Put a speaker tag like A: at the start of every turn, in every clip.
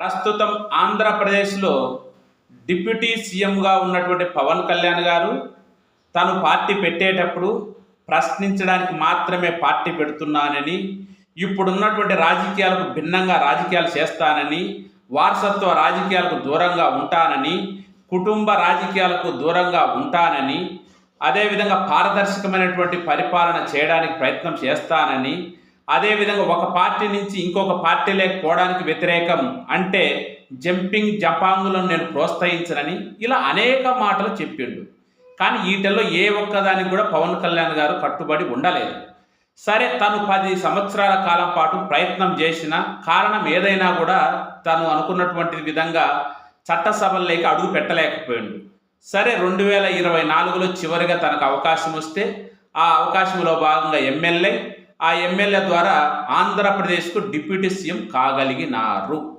A: ప్రస్తుతం ఆంధ్రప్రదేశ్లో డిప్యూటీ సీఎంగా ఉన్నటువంటి పవన్ కళ్యాణ్ గారు తను పార్టీ పెట్టేటప్పుడు ప్రశ్నించడానికి మాత్రమే పార్టీ పెడుతున్నానని ఇప్పుడున్నటువంటి రాజకీయాలకు భిన్నంగా రాజకీయాలు చేస్తానని వారసత్వ రాజకీయాలకు దూరంగా ఉంటానని కుటుంబ రాజకీయాలకు దూరంగా ఉంటానని అదేవిధంగా పారదర్శకమైనటువంటి పరిపాలన చేయడానికి ప్రయత్నం చేస్తానని అదేవిధంగా ఒక పార్టీ నుంచి ఇంకొక పార్టీలోకి పోవడానికి వ్యతిరేకం అంటే జంపింగ్ జపాంగులను నేను ప్రోత్సహించనని ఇలా అనేక మాటలు చెప్పిండు. కానీ వీటిల్లో ఏ ఒక్కదానికి కూడా పవన్ కళ్యాణ్ గారు కట్టుబడి ఉండలేదు. సరే తను పది సంవత్సరాల కాలం పాటు ప్రయత్నం చేసిన కారణం ఏదైనా కూడా తను అనుకున్నటువంటి విధంగా చట్టసభల్లోకి అడుగు పెట్టలేకపోయిండు. సరే రెండు వేల ఇరవై నాలుగులో చివరిగా తనకు అవకాశం వస్తే ఆ అవకాశంలో భాగంగా ఎమ్మెల్యే ఆ ఎమ్మెల్యే ద్వారా ఆంధ్రప్రదేశ్కు డిప్యూటీ సీఎం కాగలిగినారు.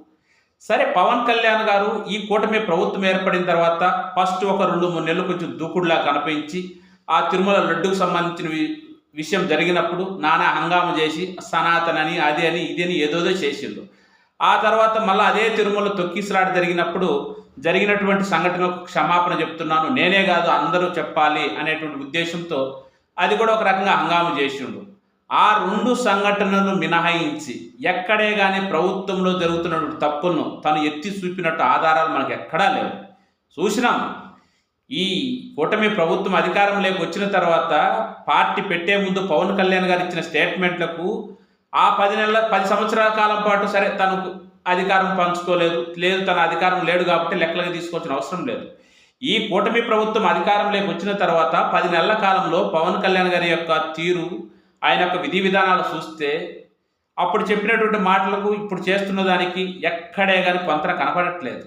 A: సరే పవన్ కళ్యాణ్ గారు ఈ కూటమి ప్రభుత్వం ఏర్పడిన తర్వాత ఫస్ట్ ఒక రెండు మూడు నెలలు కొంచెం దూకుడులా కనిపించి ఆ తిరుమల లడ్డుకు సంబంధించిన వి- విషయం జరిగినప్పుడు నానా హంగామా చేసి సనాతనని అది అని ఇది అని ఏదోదో చేసిండు. ఆ తర్వాత మళ్ళీ అదే తిరుమల తొక్కిసలాట జరిగినప్పుడు జరిగినటువంటి సంఘటనకు క్షమాపణ చెప్తున్నాను. నేనే కాదు అందరూ చెప్పాలి అనేటువంటి ఉద్దేశంతో అది కూడా ఒక రకంగా హంగామా చేసిండు. ఆ రెండు సంఘటనలు మినహాయించి ఎక్కడే కానీ ప్రభుత్వంలో జరుగుతున్నటువంటి తప్పును తను ఎత్తి చూపినట్టు ఆధారాలు మనకు ఎక్కడా లేవు. చూసినాం. ఈ కూటమి ప్రభుత్వం అధికారంలోకి వచ్చిన తర్వాత పార్టీ పెట్టే ముందు పవన్ కళ్యాణ్ గారు ఇచ్చిన స్టేట్మెంట్లకు ఆ పది నెలల పది సంవత్సరాల కాలం పాటు సరే తనకు అధికారం పంచుకోలేదు. లేదు తన అధికారం లేడు కాబట్టి లెక్కలకి తీసుకోవాల్సిన అవసరం లేదు. ఈ కూటమి ప్రభుత్వం అధికారంలోకి వచ్చిన తర్వాత పది నెలల కాలంలో పవన్ కళ్యాణ్ గారి యొక్క తీరు ఆయన యొక్క విధి విధానాలు చూస్తే అప్పుడు చెప్పినటువంటి మాటలకు ఇప్పుడు చేస్తున్న దానికి ఎక్కడే కానీ పొంతన కనపడట్లేదు.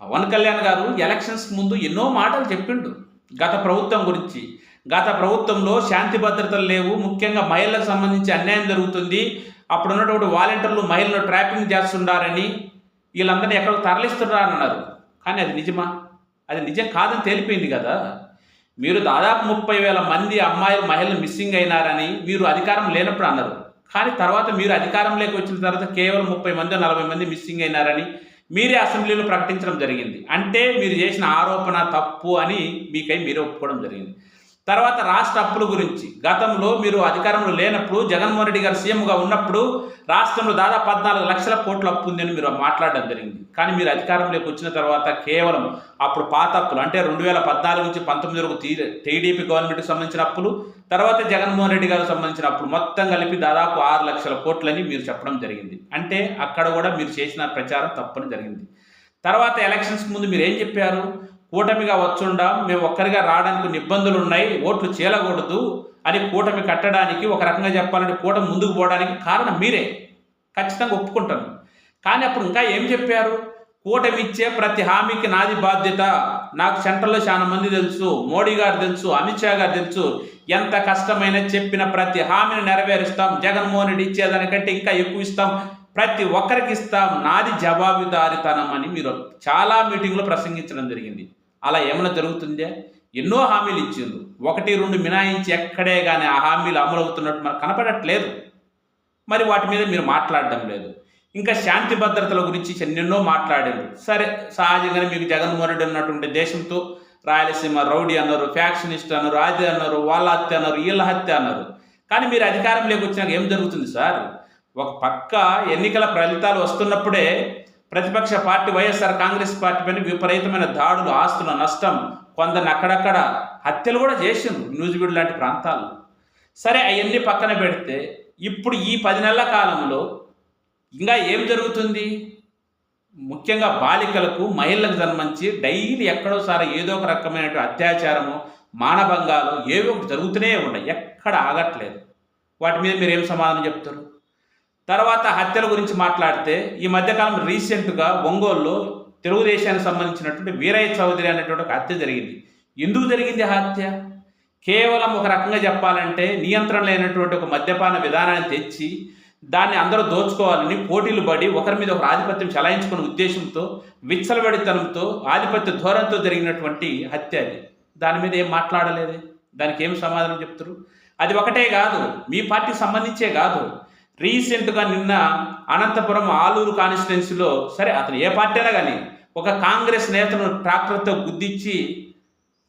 A: పవన్ కళ్యాణ్ గారు ఎలక్షన్స్ ముందు ఎన్నో మాటలు చెప్పిండు. గత ప్రభుత్వం గురించి. గత ప్రభుత్వంలో శాంతి భద్రతలు లేవు. ముఖ్యంగా మహిళలకు సంబంధించి అన్యాయం జరుగుతుంది. అప్పుడు ఉన్నటువంటి వాలంటీర్లు మహిళలను ట్రాపింగ్ చేస్తున్నారని వీళ్ళందరినీ ఎక్కడికి తరలిస్తున్నారని అన్నారు. కానీ అది నిజమా? అది నిజం కాదని తేలిపోయింది కదా. మీరు దాదాపు ముప్పై వేల మంది అమ్మాయిలు మహిళలు మిస్సింగ్ అయినారని మీరు అధికారం లేనప్పుడు అన్నారు. కానీ తర్వాత మీరు అధికారంలోకి వచ్చిన తర్వాత కేవలం ముప్పై మంది నలభై మంది మిస్సింగ్ అయినారని మీరే అసెంబ్లీలో ప్రకటించడం జరిగింది. అంటే మీరు చేసిన ఆరోపణ తప్పు అని మీకై మీరే ఒప్పుకోవడం జరిగింది. తర్వాత రాష్ట్ర అప్పుల గురించి. గతంలో మీరు అధికారంలో లేనప్పుడు జగన్మోహన్ రెడ్డి గారు సీఎంగా ఉన్నప్పుడు రాష్ట్రంలో దాదాపు పద్నాలుగు లక్షల కోట్ల అప్పు ఉందని మీరు మాట్లాడడం జరిగింది. కానీ మీరు అధికారంలోకి వచ్చిన తర్వాత కేవలం అప్పుడు పాత అప్పులు అంటే రెండు వేల పద్నాలుగు నుంచి పంతొమ్మిది వరకు టీడీపీ గవర్నమెంట్కి సంబంధించిన అప్పులు తర్వాత జగన్మోహన్ రెడ్డి గారికి సంబంధించిన అప్పులు మొత్తం కలిపి దాదాపు ఆరు లక్షల కోట్లని మీరు చెప్పడం జరిగింది. అంటే అక్కడ కూడా మీరు చేసిన ప్రచారం తప్పని జరిగింది. తర్వాత ఎలక్షన్స్ ముందు మీరు ఏం చెప్పారు? కూటమిగా వచ్చుండాం మేము ఒక్కరిగా రావడానికి ఇబ్బందులు ఉన్నాయి ఓట్లు చీలకూడదు అని కూటమి కట్టడానికి ఒక రకంగా చెప్పాలంటే కూటమి ముందుకు పోవడానికి కారణం మీరే. ఖచ్చితంగా ఒప్పుకుంటాను. కానీ అప్పుడు ఇంకా ఏం చెప్పారు? కూటమి ఇచ్చే ప్రతి హామీకి నాది బాధ్యత. నాకు సెంటర్లో చాలా మంది తెలుసు మోడీ గారు తెలుసు అమిత్ షా గారు తెలుసు. ఎంత కష్టమైనా చెప్పిన ప్రతి హామీని నెరవేరుస్తాం జగన్మోహన్ రెడ్డి ఇచ్చేదానికంటే ఇంకా ఎక్కువ ఇస్తాం. ప్రతి ఒక్కరికి ఇస్తాం. నాది జవాబుదారితనం అని మీరు చాలా మీటింగ్లో ప్రసంగించడం జరిగింది. అలా ఏమైనా జరుగుతుందే? ఎన్నో హామీలు ఇచ్చిండ్రు. ఒకటి రెండు మినాయించి ఎక్కడే కానీ ఆ హామీలు అమలు అవుతున్నట్టు మనకు కనపడట్లేదు. మరి వాటి మీద మీరు మాట్లాడడం లేదు. ఇంకా శాంతి భద్రతల గురించి ఎన్నెన్నో మాట్లాడారు సరే సహజంగానే మీకు జగన్మోహన్ రెడ్డి ఉన్నటువంటి దేశంతో రాయలసీమ రౌడీ అన్నారు ఫ్యాక్షనిస్ట్ అన్నారు అది అన్నారు వాళ్ళ హత్య అన్నారు వీళ్ళ హత్య అన్నారు. కానీ మీరు అధికారంలోకి వచ్చినాక ఏం జరుగుతుంది సార్? ఒక పక్క ఎన్నికల ఫలితాలు వస్తున్నప్పుడే ప్రతిపక్ష పార్టీ వైఎస్ఆర్ కాంగ్రెస్ పార్టీ పైన విపరీతమైన దాడులు ఆస్తుల నష్టం. కొందరిని అక్కడక్కడ హత్యలు కూడా చేసిండ్రు న్యూజిబీడ్ లాంటి ప్రాంతాల్లో. సరే అవన్నీ పక్కన పెడితే ఇప్పుడు ఈ పది నెలల కాలంలో ఇంకా ఏం జరుగుతుంది? ముఖ్యంగా బాలికలకు మహిళలకు జన్మించి డైలీ ఎక్కడోసారి ఏదో ఒక రకమైన అత్యాచారము మానభంగాలు ఏవో ఒకటి జరుగుతూనే ఉన్నాయి. ఎక్కడ ఆగట్లేదు. వాటి మీద మీరు ఏం సమాధానం చెప్తారు? తర్వాత హత్యల గురించి మాట్లాడితే ఈ మధ్యకాలం రీసెంట్గా ఒంగోలులో తెలుగుదేశానికి సంబంధించినటువంటి వీరయ్య చౌదరి అనేటువంటి ఒక హత్య జరిగింది. ఎందుకు జరిగింది ఆ హత్య? కేవలం ఒక రకంగా చెప్పాలంటే నియంత్రణ లేనటువంటి ఒక మద్యపాన విధానాన్ని తెచ్చి దాన్ని అందరూ దోచుకోవాలని పోటీలు పడి ఒకరి మీద ఒక ఆధిపత్యం చలాయించుకునే ఉద్దేశంతో విచ్చలబడితనంతో ఆధిపత్య ధోరణితో జరిగినటువంటి హత్య అది. దాని మీద ఏం మాట్లాడలేదే? దానికి ఏం సమాధానం చెప్తారు అది ఒకటే కాదు. మీ పార్టీకి సంబంధించే కాదు. రీసెంట్గా నిన్న అనంతపురం ఆలూరు కాన్స్టిట్యున్సీలో సరే అతను ఏ పార్టీ అయినా కానీ ఒక కాంగ్రెస్ నేతను ట్రాక్టర్తో గుద్దిచ్చి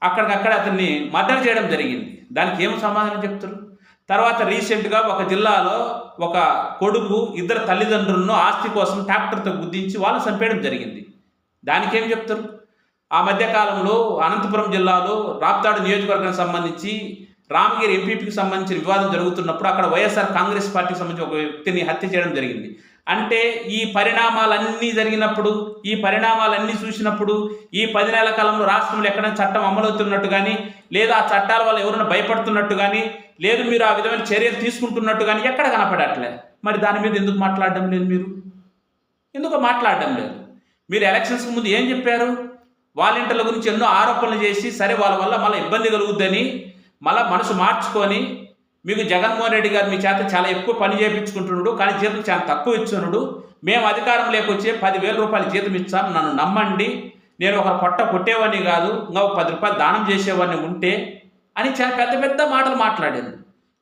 A: అక్కడికక్కడ అతన్ని మర్డర్ చేయడం జరిగింది. దానికి ఏం సమాధానం చెప్తారు? తర్వాత రీసెంట్గా ఒక జిల్లాలో ఒక కొడుకు ఇద్దరు తల్లిదండ్రులను ఆస్తి కోసం ట్రాక్టర్తో గుద్దించి వాళ్ళు చంపేయడం జరిగింది. దానికి ఏం చెప్తారు? ఆ మధ్యకాలంలో అనంతపురం జిల్లాలో రాప్తాడు నియోజకవర్గానికి సంబంధించి రామగిరి ఎంపీపీకి సంబంధించిన వివాదం జరుగుతున్నప్పుడు అక్కడ వైఎస్ఆర్ కాంగ్రెస్ పార్టీకి సంబంధించి ఒక వ్యక్తిని హత్య చేయడం జరిగింది. అంటే ఈ పరిణామాలన్నీ జరిగినప్పుడు ఈ పరిణామాలన్నీ చూసినప్పుడు ఈ పది నెలల కాలంలో రాష్ట్రంలో ఎక్కడైనా చట్టం అమలవుతున్నట్టు కానీ లేదా ఆ చట్టాల వల్ల ఎవరైనా భయపడుతున్నట్టు కానీ లేదు మీరు ఆ విధమైన చర్యలు తీసుకుంటున్నట్టు కానీ ఎక్కడ కనపడట్లే. మరి దాని మీద ఎందుకు మాట్లాడడం లేదు మీరు? ఎందుకు మాట్లాడడం లేదు? మీరు ఎలక్షన్స్కి ముందు ఏం చెప్పారు? వాలంటీర్ల గురించి ఎన్నో ఆరోపణలు చేసి సరే వాళ్ళ వల్ల మళ్ళీ ఇబ్బంది కలుగుద్దని మళ్ళీ మనసు మార్చుకొని మీకు జగన్మోహన్ రెడ్డి గారు మీ చేత చాలా ఎక్కువ పని చేయించుకుంటున్నాడు కానీ జీతం చాలా తక్కువ ఇచ్చున్నాడు. మేము అధికారం లేకొచ్చే పదివేల రూపాయలు జీతం ఇచ్చాం నన్ను నమ్మండి. నేను ఒక పొట్ట కొట్టేవాడిని కాదు. ఇంకా ఒక పది రూపాయలు దానం చేసేవాడిని ఉంటే అని చాలా పెద్ద పెద్ద మాటలు మాట్లాడాను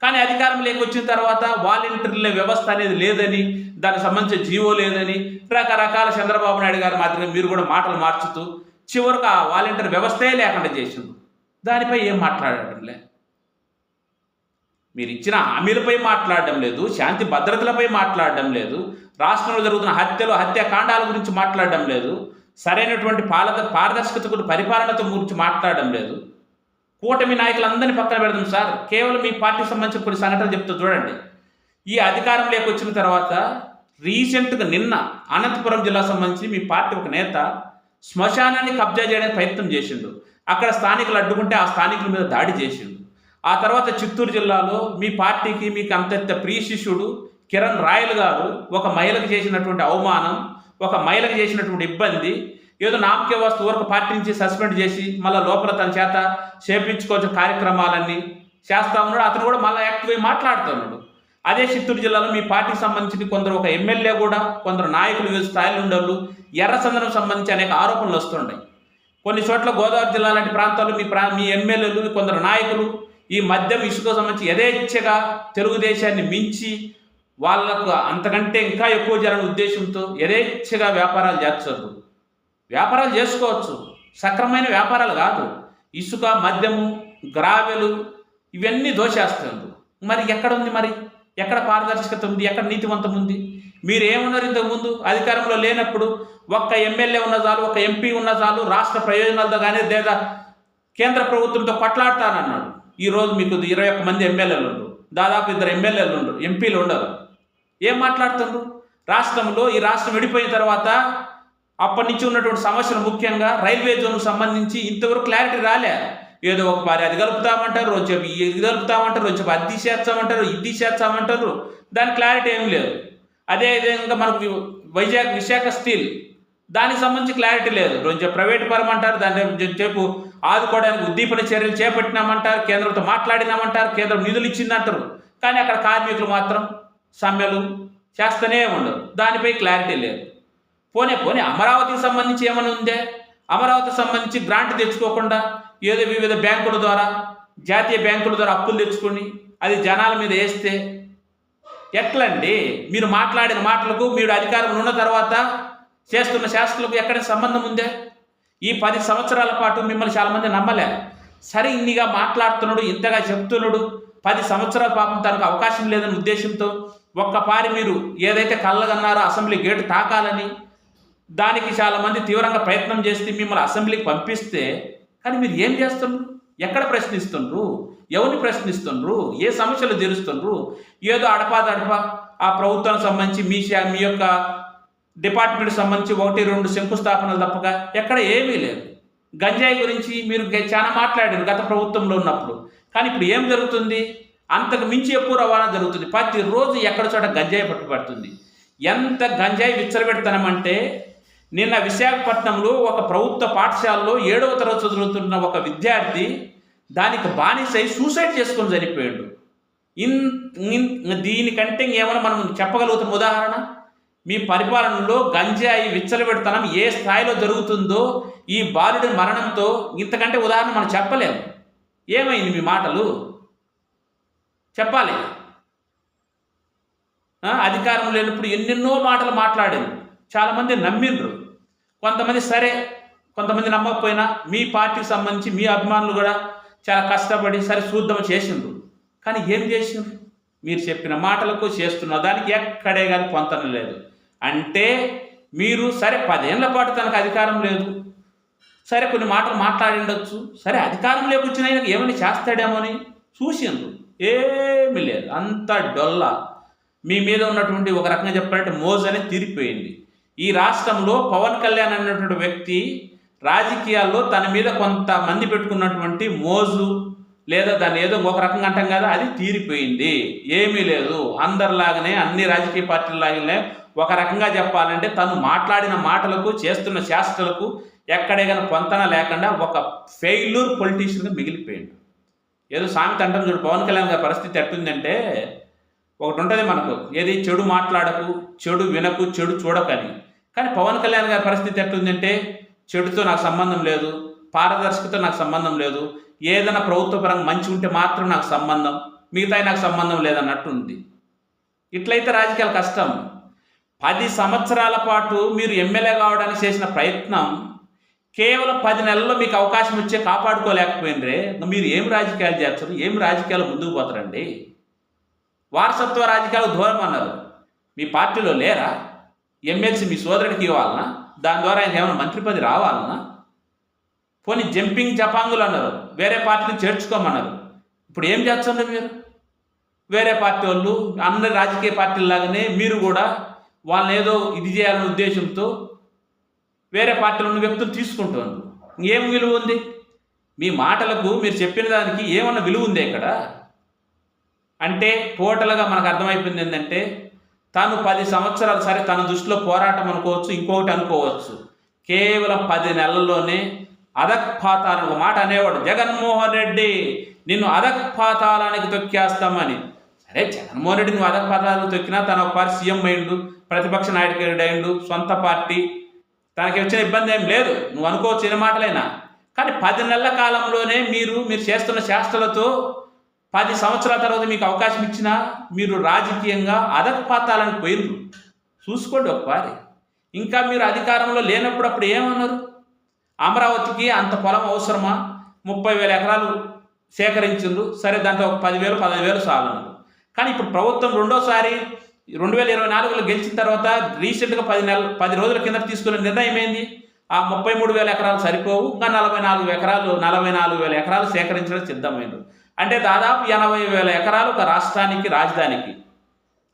A: కానీ అధికారం లేకొచ్చిన తర్వాత వాలంటీర్ల వ్యవస్థ అనేది లేదని దానికి సంబంధించిన జీవో లేదని రకరకాల చంద్రబాబు నాయుడు గారి మాదిరిగా మీరు కూడా మాటలు మార్చుతూ చివరికి ఆ వాలంటీర్ వ్యవస్థే లేకుండా చేసింది దానిపై ఏం మాట్లాడటం లే? మీరు ఇచ్చిన హామీలపై మాట్లాడడం లేదు శాంతి భద్రతలపై మాట్లాడడం లేదు రాష్ట్రంలో జరుగుతున్న హత్యలు హత్యాకాండాల గురించి మాట్లాడడం లేదు సరైనటువంటి పాలద పారదర్శకత గురించి పరిపాలనతో గురించి మాట్లాడడం లేదు. కూటమి నాయకులందరినీ పక్కన పెడదాం సార్. కేవలం మీ పార్టీకి సంబంధించిన కొన్ని సంఘటనలు చెప్తూ చూడండి. ఈ అధికారం వచ్చిన తర్వాత రీసెంట్గా నిన్న అనంతపురం జిల్లా సంబంధించి మీ పార్టీ ఒక నేత శ్మశానాన్ని కబ్జా చేయడానికి ప్రయత్నం చేసిండు. అక్కడ స్థానికులు అడ్డుకుంటే ఆ స్థానికుల మీద దాడి చేసిండు. ఆ తర్వాత చిత్తూరు జిల్లాలో మీ పార్టీకి మీకు అంతెంత ప్రియ శిష్యుడు కిరణ్ రాయల్ గారు ఒక మహిళకు చేసినటువంటి అవమానం ఒక మహిళకు చేసినటువంటి ఇబ్బంది ఏదో నామకే వస్తు వరకు పార్టీ నుంచి సస్పెండ్ చేసి మళ్ళీ లోపల తన చేత చేపించుకోవచ్చు కార్యక్రమాలన్నీ చేస్తా ఉన్నాడు. అతను కూడా మళ్ళీ యాక్టివ్ అయి మాట్లాడుతున్నాడు అదే చిత్తూరు జిల్లాలో మీ పార్టీకి సంబంధించి కొందరు ఒక ఎమ్మెల్యే కూడా కొందరు నాయకులు వివిధ స్థాయిలో ఉండేవాళ్ళు ఎర్రచందనం సంబంధించి అనేక ఆరోపణలు వస్తున్నాయి కొన్ని చోట్ల గోదావరి జిల్లా లాంటి ప్రాంతాల్లో మీ ప్రా మీ ఎమ్మెల్యేలు కొందరు నాయకులు ఈ మద్యం ఇసుక సంబంధించి యథేచ్ఛగా తెలుగుదేశాన్ని మించి వాళ్ళకు అంతకంటే ఇంకా ఎక్కువ జరగని ఉద్దేశంతో యథేచ్ఛగా వ్యాపారాలు చేస్తారు. వ్యాపారాలు చేసుకోవచ్చు. సక్రమైన వ్యాపారాలు కాదు. ఇసుక మద్యము గ్రావెలు ఇవన్నీ దోషేస్తుంది. మరి ఎక్కడ ఉంది మరి? ఎక్కడ పారదర్శకత ఉంది? ఎక్కడ నీతివంతం ఉంది? మీరు ఏమున్నారు ఇంతకుముందు? అధికారంలో లేనప్పుడు ఒక్క ఎమ్మెల్యే ఉన్న చాలు ఒక ఎంపీ ఉన్న చాలు రాష్ట్ర ప్రయోజనాలతో కానీ లేదా కేంద్ర ప్రభుత్వంతో కొట్లాడతానన్నాడు. ఈరోజు మీకు ఇరవై ఒక్క మంది ఎమ్మెల్యేలు ఉండరు. దాదాపు ఇద్దరు ఎమ్మెల్యేలు ఉండరు ఎంపీలు ఉండరు. ఏం మాట్లాడుతున్నారు రాష్ట్రంలో ఈ రాష్ట్రం విడిపోయిన తర్వాత అప్పటి నుంచి ఉన్నటువంటి సమస్యలు ముఖ్యంగా రైల్వే జోన్కు సంబంధించి ఇంతవరకు క్లారిటీ రాలే. ఏదో ఒక పారి అది కలుపుతామంటారు రోజు ఇది కలుపుతామంటారు రోజు అది తీసేస్తామంటారు ఇది తీసేస్తామంటారు. దాని క్లారిటీ ఏం లేదు. అదే విధంగా మనకు వైజాగ్ విశాఖ స్టీల్ దానికి సంబంధించి క్లారిటీ లేదు. కొంచెం ప్రైవేట్ పరం అంటారు దాన్ని చెప్పు ఆదుకోవడానికి ఉద్దీపన చర్యలు చేపట్టినామంటారు కేంద్రంతో మాట్లాడినామంటారు కేంద్రం నిధులు ఇచ్చిందంటారు. కానీ అక్కడ కార్మికులు మాత్రం సమ్మెలు చేస్తూనే ఉండరు. దానిపై క్లారిటీ లేదు. పోనీ పోనీ అమరావతికి సంబంధించి ఏమైనా ఉందే? అమరావతికి సంబంధించి గ్రాంట్ తెచ్చుకోకుండా ఏదో వివిధ బ్యాంకుల ద్వారా జాతీయ బ్యాంకుల ద్వారా అప్పులు తెచ్చుకొని అది జనాల మీద వేస్తే ఎట్లండి? మీరు మాట్లాడిన మాటలకు మీరు అధికారంలో ఉన్న తర్వాత చేస్తున్న శాస్త్రులకు ఎక్కడ సంబంధం ఉందే? ఈ పది సంవత్సరాల పాటు మిమ్మల్ని చాలామంది నమ్మలే. సరే ఇన్నిగా మాట్లాడుతున్నాడు ఇంతగా చెప్తున్నాడు. పది సంవత్సరాల పాపం తనకు అవకాశం లేదనే ఉద్దేశంతో ఒక్కపారి మీరు ఏదైతే కళ్ళగన్నారో అసెంబ్లీ గేటు తాకాలని దానికి చాలామంది తీవ్రంగా ప్రయత్నం చేస్తే మిమ్మల్ని అసెంబ్లీకి పంపిస్తే కానీ మీరు ఏం చేస్తున్నారు? ఎక్కడ ప్రశ్నిస్తుండ్రు? ఎవరిని ప్రశ్నిస్తుండ్రు? ఏ సమస్యలు తీరుస్తుండ్రు? ఏదో అడపా దడపా ఆ ప్రభుత్వానికి సంబంధించి మీ మీ యొక్క డిపార్ట్మెంట్ సంబంధించి ఒకటి రెండు శంకుస్థాపనలు తప్పక ఎక్కడ ఏమీ లేదు. గంజాయి గురించి మీరు చాలా మాట్లాడారు గత ప్రభుత్వంలో ఉన్నప్పుడు. కానీ ఇప్పుడు ఏం జరుగుతుంది? అంతకు మించి ఎక్కువ రవాణా జరుగుతుంది. ప్రతిరోజు ఎక్కడ చోట గంజాయి పట్టుబడుతుంది? ఎంత గంజాయి విచ్చలబెడతామంటే నిన్న విశాఖపట్నంలో ఒక ప్రభుత్వ పాఠశాలలో ఏడవ తరగతి చదువుతున్న ఒక విద్యార్థి దానికి బానిసై సూసైడ్ చేసుకొని చనిపోయాడు. ఇన్ దీనికంటే ఇంకేమైనా మనం చెప్పగలుగుతాం ఉదాహరణ? మీ పరిపాలనలో గంజాయి విచ్చలబెడతనం ఏ స్థాయిలో జరుగుతుందో ఈ బాలుడి మరణంతో ఇంతకంటే ఉదాహరణ మనం చెప్పలేము. ఏమైంది మీ మాటలు? చెప్పాలి. అధికారం లేనప్పుడు ఎన్నెన్నో మాటలు మాట్లాడింది చాలామంది నమ్మిండ్రు. కొంతమంది సరే కొంతమంది నమ్మకపోయినా మీ పార్టీకి సంబంధించి మీ అభిమానులు కూడా చాలా కష్టపడి సరే చూద్దాం చేసిండ్రు. కానీ ఏం చేసిండ్రు? మీరు చెప్పిన మాటలకు చేస్తున్న దానికి ఎక్కడే కానీ పొంతన లేదు. అంటే మీరు సరే పదేళ్ళ పాటు తనకు అధికారం లేదు. సరే కొన్ని మాటలు మాట్లాడిండొచ్చు. సరే అధికారం లేకొచ్చిన ఏమైనా చేస్తాడేమో అని చూసిండ్రు. ఏమీ లేదు. అంత డొల్ల. మీ మీద ఉన్నటువంటి ఒక రకంగా చెప్పాలంటే మోజనే అనేది తీరిపోయింది. ఈ రాష్ట్రంలో పవన్ కళ్యాణ్ అన్నటువంటి వ్యక్తి రాజకీయాల్లో తన మీద కొంతమంది పెట్టుకున్నటువంటి మోజు లేదా దాన్ని ఏదో ఒక రకంగా అంటాం కదా అది తీరిపోయింది. ఏమీ లేదు. అందరిలాగానే అన్ని రాజకీయ పార్టీలలాగానే ఒక రకంగా చెప్పాలంటే తను మాట్లాడిన మాటలకు చేస్తున్న శాస్త్రలకు ఎక్కడే కానీ పొంతన లేకుండా ఒక ఫెయిల్యూర్ పొలిటీషియన్గా మిగిలిపోయింది ఏదో సామెత అంటాం చూడు పవన్ కళ్యాణ్ గారి పరిస్థితి ఎట్టుందంటే ఒకటి ఉంటుంది మనకు. ఏది చెడు మాట్లాడకు చెడు వినకు చెడు చూడకని. కానీ పవన్ కళ్యాణ్ గారి పరిస్థితి ఎట్లుందంటే చెడుతో నాకు సంబంధం లేదు పారదర్శకతో నాకు సంబంధం లేదు ఏదైనా ప్రభుత్వ పరంగా మంచి ఉంటే మాత్రం నాకు సంబంధం మిగతా నాకు సంబంధం లేదన్నట్టు ఉంది ఇట్లయితే రాజకీయాలు కష్టం. పది సంవత్సరాల పాటు మీరు ఎమ్మెల్యే కావడానికి చేసిన ప్రయత్నం కేవలం పది నెలల్లో మీకు అవకాశం ఇచ్చే కాపాడుకోలేకపోయినరే. మీరు ఏం రాజకీయాలు చేస్తారు? ఏం రాజకీయాలు ముందుకు పోతారండి? వారసత్వ రాజకీయాలు దూరం అన్నారు. మీ పార్టీలో లేరా? ఎమ్మెల్సీ మీ సోదరుడికి ఇవ్వాలనా? దాని ద్వారా ఆయన ఏమైనా మంత్రి పది రావాలనా? పోనీ జంపింగ్ జపాంగులు అన్నారు. వేరే పార్టీని చేర్చుకోమన్నారు. ఇప్పుడు ఏం చేస్తుంది మీరు? వేరే పార్టీ వాళ్ళు అన్ని రాజకీయ పార్టీలాగానే మీరు కూడా వాళ్ళని ఏదో ఇది చేయాలనే ఉద్దేశంతో వేరే పార్టీలో ఉన్న వ్యక్తులు తీసుకుంటున్నారు. ఏం విలువ ఉంది? మీ మాటలకు మీరు చెప్పిన దానికి ఏమన్నా విలువ ఉంది ఇక్కడ? అంటే టోటల్గా మనకు అర్థమైపోయింది ఏంటంటే తను పది సంవత్సరాలు సరే తన దృష్టిలో పోరాటం అనుకోవచ్చు ఇంకొకటి అనుకోవచ్చు. కేవలం పది నెలల్లోనే అధక్పాతాలను ఒక మాట అనేవాడు. జగన్మోహన్ రెడ్డి నిన్ను అధక్పాతాలానికి తొక్కేస్తామని. సరే జగన్మోహన్ రెడ్డి నువ్వు అధక్పాతాలకు తొక్కినా తన ఒక పార్టీ సీఎం అయిండు ప్రతిపక్ష నాయకుడు అయిండు సొంత పార్టీ. తనకి వచ్చిన ఇబ్బంది ఏం లేదు. నువ్వు అనుకోవచ్చు ఎన్ని మాటలైనా. కానీ పది నెలల కాలంలోనే మీరు మీరు చేస్తున్న శాస్త్రలతో పది సంవత్సరాల తర్వాత మీకు అవకాశం ఇచ్చినా మీరు రాజకీయంగా అదక పాతాలను పోయినరు చూసుకోండి ఒకసారి. ఇంకా మీరు అధికారంలో లేనప్పుడు అప్పుడు ఏమన్నారు? అమరావతికి అంత పొలం అవసరమా? ముప్పై వేల ఎకరాలు సేకరించిండ్రు. సరే దాంట్లో ఒక పదివేలు పదహైదు వేలు చాలన్నారు కానీ ఇప్పుడు ప్రభుత్వం రెండోసారి రెండు వేల ఇరవై నాలుగులో గెలిచిన తర్వాత రీసెంట్గా పది నెలలు పది రోజుల కింద తీసుకున్న నిర్ణయం ఏంది? ఆ ముప్పై మూడు వేల ఎకరాలు సరిపోవు. ఇంకా నలభై నాలుగు ఎకరాలు నలభై నాలుగు వేల ఎకరాలు సేకరించడం సిద్ధమైనరు అంటే దాదాపు ఎనభై వేల ఎకరాలు ఒక రాష్ట్రానికి రాజధానికి.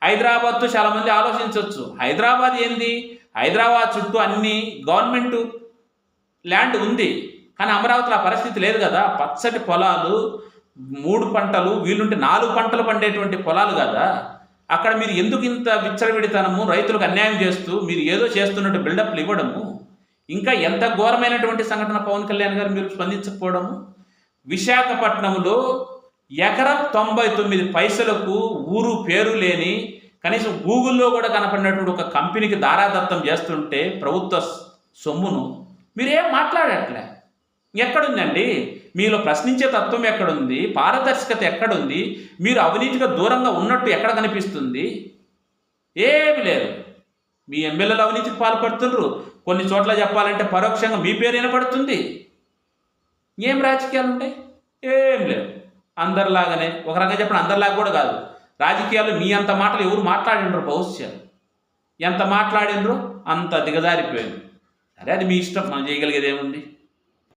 A: హైదరాబాద్తో చాలామంది ఆలోచించవచ్చు హైదరాబాద్ ఏంది? హైదరాబాద్ చుట్టూ అన్ని గవర్నమెంట్ ల్యాండ్ ఉంది. కానీ అమరావతిలో ఆ పరిస్థితి లేదు కదా. పచ్చటి పొలాలు మూడు పంటలు వీలుంటే నాలుగు పంటలు పండేటువంటి పొలాలు కదా. అక్కడ మీరు ఎందుకు ఇంత విచ్చలవిడితనము రైతులకు అన్యాయం చేస్తూ మీరు ఏదో చేస్తున్నట్టు బిల్డప్లు ఇవ్వడము? ఇంకా ఎంత ఘోరమైనటువంటి సంఘటన పవన్ కళ్యాణ్ గారు మీరు స్పందించకపోవడము? విశాఖపట్నంలో ఎకరం తొంభై తొమ్మిది పైసలకు ఊరు పేరు లేని కనీసం గూగుల్లో కూడా కనపడినటువంటి ఒక కంపెనీకి దారాదత్తం చేస్తుంటే ప్రభుత్వ సొమ్మును మీరేం మాట్లాడట్లే? ఎక్కడుందండి? మీలో ప్రశ్నించే తత్వం ఎక్కడుంది? పారదర్శకత ఎక్కడుంది? మీరు అవినీతిగా దూరంగా ఉన్నట్టు ఎక్కడ కనిపిస్తుంది? ఏమి లేదు. మీ ఎమ్మెల్యేలు అవినీతికి పాల్పడుతుండ్రు. కొన్ని చోట్ల చెప్పాలంటే పరోక్షంగా మీ పేరు వినపడుతుంది. ఏం రాజకీయాలు ఉంటాయి ఏం లేవు. అందరిలాగానే ఒక రకంగా చెప్పిన అందరిలాగా కూడా కాదు. రాజకీయాల్లో మీ అంత మాటలు ఎవరు మాట్లాడిండ్రు బహుశా. ఎంత మాట్లాడిండ్రు అంత దిగజారిపోయింది. సరే అది మీ ఇష్టం మనం చేయగలిగేది ఏముంది?